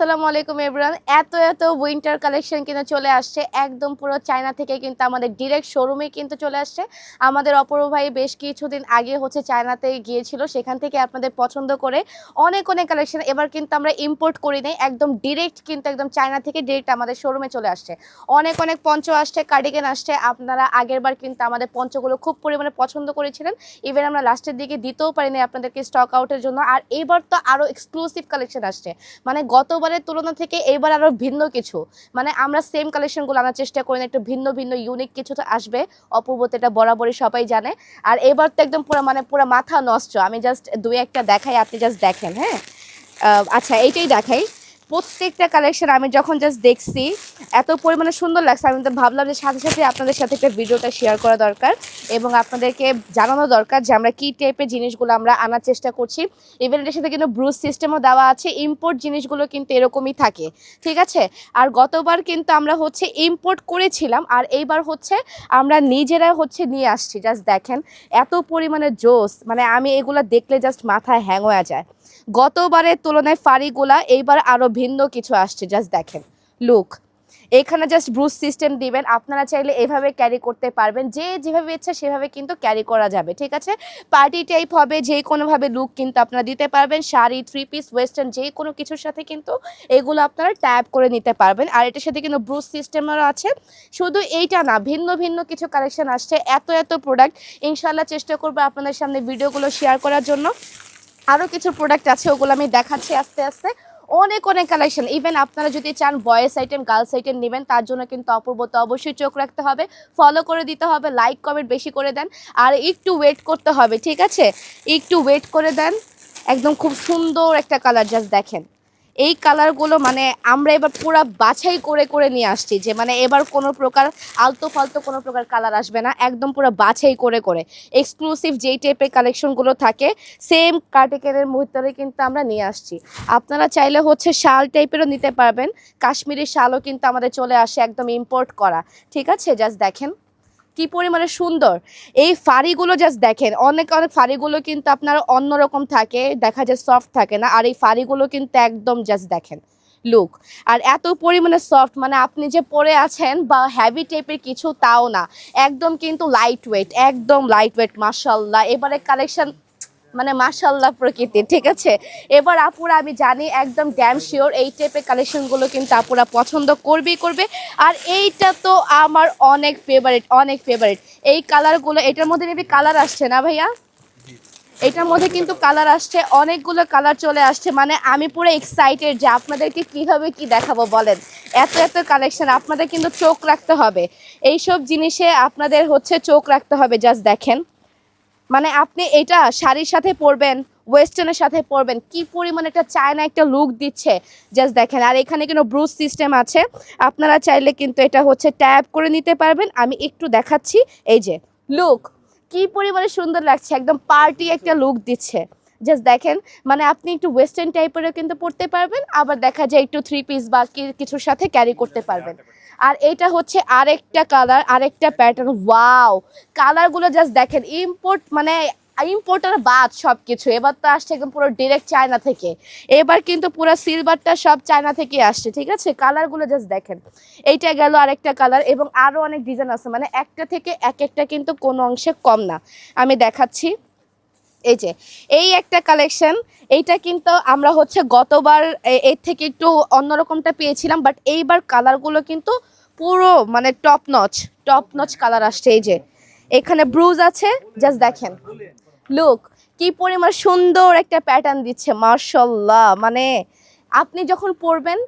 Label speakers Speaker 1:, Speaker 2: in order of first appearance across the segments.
Speaker 1: আসসালামু আলাইকুম এভরান এত এত উইন্টার কালেকশন কিন্তু চলে আসছে। একদম পুরো চায়না থেকে কিন্তু আমাদের ডিরেক্ট শোরুমে কিন্তু চলে আসছে। আমাদের অপূর্ব ভাই বেশ কিছুদিন আগে হচ্ছে চায়নাতে গিয়েছিল। সেখান থেকে আপনাদের পছন্দ করে অনেক অনেক কালেকশন এবার কিন্তু আমরা ইম্পোর্ট করি নাই। একদম ডিরেক্ট কিন্তু একদম চায়না থেকে ডিরেক্ট আমাদের শোরুমে চলে আসছে। অনেক অনেক পঞ্চ আসছে কার্ডিগান আসছে। আপনারা আগের বার কিন্তু আমাদের পঞ্চগুলো খুব পরিমাণে পছন্দ করেছিলেন। ইভেন আমরা লাস্টের দিকে দিতেও পারিনি আপনাদেরকে স্টক আউটের জন্য। আর এবার তো আরও এক্সক্লুসিভ কালেকশন আসছে। মানে গতবারের তুলনা থেকে এইবার আরও ভিন্ন কিছু। মানে আমরা সেম কালেকশনগুলো আনার চেষ্টা করি না, একটু ভিন্ন ভিন্ন ইউনিক কিছু তো আসবে। অপূর্বতে এটা বরাবরই সবাই জানে। আর এবার তো একদম পুরো মানে পুরো মাথা নষ্ট। আমি জাস্ট দুই একটা দেখাই, আপনি জাস্ট দেখেন হ্যাঁ? আচ্ছা এইটাই দেখাই। প্রত্যেকটা কালেকশন আমি যখন জাস্ট দেখছি, এত পরিমাণে সুন্দর লাগছে। আমি তো ভাবলাম যে সাথে সাথে আপনাদের সাথে একটা ভিডিওটা শেয়ার করা দরকার এবং আপনাদেরকে জানানো দরকার যে আমরা কী টাইপের জিনিসগুলো আমরা আনার চেষ্টা করছি। ইভেন এটার সাথে কিন্তু ব্রুজ সিস্টেমও দেওয়া আছে ইম্পোর্ট জিনিসগুলো কিন্তু এরকমই থাকে। ঠিক আছে? আর গতবার কিন্তু আমরা হচ্ছে ইম্পোর্ট করেছিলাম আর এইবার হচ্ছে আমরা নিজেরা হচ্ছে নিয়ে আসছি। জাস্ট দেখেন, এত পরিমাণে জোস মানে আমি এগুলো দেখলে জাস্ট মাথায় হ্যাং হয়ে যায়। গতবারের তুলনায় ফাড়িগুলা এইবার আরও ভিন্ন কিছু আসছে জাস্ট দেখেন। লুক এখানে জাস্ট ব্রুজ সিস্টেম দিবেন। আপনারা চাইলে এভাবে ক্যারি করতে পারবেন। যে যেভাবে ইচ্ছা সেভাবে কিন্তু ক্যারি করা যাবে, ঠিক আছে? পার্টি টাইপ হবে, যে কোনোভাবে লুক কিন্তু আপনারা দিতে পারবেন। শাড়ি থ্রি পিস ওয়েস্টার্ন যে কোনো কিছুর সাথে কিন্তু এগুলো আপনারা ট্যাপ করে নিতে পারবেন। আর এটার সাথে কিন্তু ব্রুজ সিস্টেমেরও আছে। শুধু এইটা না, ভিন্ন ভিন্ন কিছু কালেকশন আসছে। এত এত প্রোডাক্ট ইনশাল্লাহ চেষ্টা করব আপনাদের সামনে ভিডিওগুলো শেয়ার করার জন্য। আরও কিছু প্রোডাক্ট আছে, ওগুলো আমি দেখাচ্ছি আস্তে আস্তে। অনেক অনেক কালেকশন ইভেন আপনারা যদি চান বয়েস আইটেম গার্লস আইটেম নেবেন, তার জন্য কিন্তু অপূর্ব তো অবশ্যই চোখ রাখতে হবে। ফলো করে দিতে হবে লাইক কমেন্ট বেশি করে দেন। আর একটু ওয়েট করতে হবে, ঠিক আছে? একটু ওয়েট করে দেন। একদম খুব সুন্দর একটা কালার জাস্ট দেখেন। এই কালারগুলো মানে আমরা এবার পুরো বাছাই করে করে নিয়ে আসছি যে মানে এবার কোনো প্রকার আলতো ফালতো কোনো প্রকার কালার আসবে না, একদম পুরো বাছাই করে করে। এক্সক্লুসিভ যেই টাইপের কালেকশনগুলো থাকে সেম কার্টিকেনের ভিতরে কিন্তু আমরা নিয়ে আসছি। আপনারা চাইলে হচ্ছে শাল টাইপেরও নিতে পারবেন, কাশ্মীরি শালও কিন্তু আমাদের চলে আসে একদম ইম্পোর্ট করা। ঠিক আছে? জাস্ট দেখেন। কি পরিমাণে সুন্দর। এই ফাড়িগুলো জাস্ট দেখেন, অনেক অনেক ফাড়িগুলো কিন্তু আপনার অন্যরকম থাকে, দেখা যায় সফট থাকে না, আর এই ফাড়িগুলো কিন্তু একদম জাস্ট দেখেন লুক আর এত পরিমাণে সফট মানে আপনি যে পরে আছেন বা হ্যাভি টাইপের কিছু তাও না, একদম কিন্তু লাইট ওয়েট একদম লাইট ওয়েট মার্শাল্লাহ এবারে কালেকশন মানে মাশাল্লাহ প্রকৃতি, ঠিক আছে? এবার আপুরা, আমি জানি, একদম ড্যাম শিওর এই টাইপের কালেকশনগুলো কিন্তু আপুরা পছন্দ করবেই করবে। আর এইটা তো আমার অনেক ফেভারিট অনেক ফেভারিট এই কালারগুলো এটার মধ্যে মেবি কালার আসছে না ভাইয়া? এটার মধ্যে কিন্তু কালার আসছে, অনেকগুলো কালার চলে আসছে। মানে আমি পুরো এক্সাইটেড যে আপনাদেরকে কীভাবে কি দেখাবো বলেন? এত এত কালেকশন আপনাদের কিন্তু চোখ রাখতে হবে। এইসব জিনিসে আপনাদের হচ্ছে চোখ রাখতে হবে জাস্ট দেখেন। মানে আপনি এটা শাড়ির সাথে পরবেন ওয়েস্টার্নের সাথে পরবেন, কি পরিমাণ একটা চায়না একটা লুক দিচ্ছে? জাস্ট দেখেন, আর এখানে কিন্তু ব্রুজ সিস্টেম আছে। আপনারা চাইলে কিন্তু এটা হচ্ছে ট্যাপ করে নিতে পারবেন। আমি একটু দেখাচ্ছি, এই যে লুক কি পরিমাণে সুন্দর লাগছে, একদম পার্টি একটা লুক দিচ্ছে। জাস্ট দেখেন মানে আপনি একটু ওয়েস্টার্ন টাইপেরও কিন্তু পরতে পারবেন, আবার দেখা যায় একটু থ্রি পিস বা কিছুর সাথে ক্যারি করতে পারবেন। আর এটা হচ্ছে আরেকটা কালার আরেকটা প্যাটার্ন ওয়াও কালারগুলো জাস্ট দেখেন ইম্পোর্ট মানে ইম্পোর্টার বাদ সব কিছু এবার তো আসছে একদম পুরো ডিরেক্ট চায়না থেকে। এবার কিন্তু পুরো সিলভারটা সব চায়না থেকে আসছে, ঠিক আছে? কালারগুলো জাস্ট দেখেন। এইটা গেল আরেকটা কালার এবং আরও অনেক ডিজাইন আছে মানে একটা থেকে এক একটা কিন্তু কোনো অংশে কম না। আমি দেখাচ্ছি। এই যে, এই একটা কালেকশন এইটা কিন্তু আমরা হচ্ছে গতবার এর থেকে একটু অন্যরকমটা পেয়েছিলাম বাট এইবার কালারগুলো কিন্তু পুরো মানে top notch top notch colour আসছে, এই যে। এখানে ব্রুজ আছে জাস্ট দেখেন। লুক কি পরিমাণ সুন্দর একটা প্যাটার্ন দিচ্ছে মার্শাল্লাহ মানে আপনি যখন পরবেন,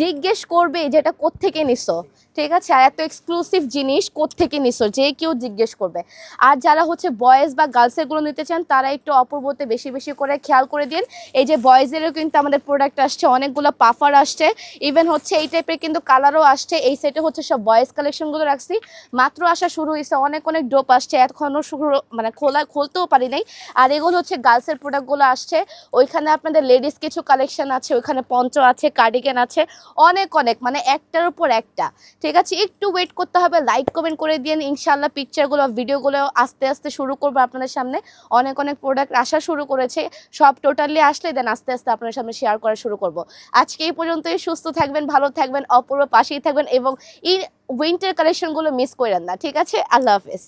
Speaker 1: জিজ্ঞেস করবে যে এটা কোত্থেকে নিছো? ঠিক আছে? আর এত এক্সক্লুসিভ জিনিস কোত্থেকে নিছো? যে কেউ জিজ্ঞেস করবে। আর যারা হচ্ছে বয়েজ বা গার্লসেরগুলো নিতে চান, তারা একটু অপূর্বতে বেশি বেশি করে খেয়াল করে দিন। এই যে বয়েজেরও কিন্তু আমাদের প্রোডাক্ট আসছে, অনেকগুলো পাফার আসছে। ইভেন হচ্ছে এই টাইপের কিন্তু কালারও আসছে। এই সেটে হচ্ছে সব বয়েজ কালেকশনগুলো রাখছি। মাত্র আসা শুরু হয়েছে অনেক অনেক ডোপ আসছে। এখনও শুরু মানে খোলা, খুলতেও পারি নাই। আর এগুলো হচ্ছে গার্লসের প্রোডাক্টগুলো আসছে। ওইখানে আপনাদের লেডিস কিছু কালেকশন আছে, ওইখানে পঞ্চ আছে কার্ডিগান আছে। অনেক অনেক মানে একটার উপর একটা। ঠিক আছে? একটু ওয়েট করতে হবে লাইক কমেন্ট করে দিন ইনশাল্লাহ পিকচারগুলো ভিডিওগুলো আস্তে আস্তে শুরু করব আপনাদের সামনে। অনেক অনেক প্রোডাক্ট আসা শুরু করেছে। সব টোটালি আসলে দেন আস্তে আস্তে আপনার সামনে শেয়ার করা শুরু করব। আজকে এই পর্যন্তই, সুস্থ থাকবেন, ভালো থাকবেন, অপূর্ব পাশেই থাকবেন এবং এই উইন্টার কালেকশনগুলো মিস করেন না, ঠিক আছে? আল্লাহ হাফেজ।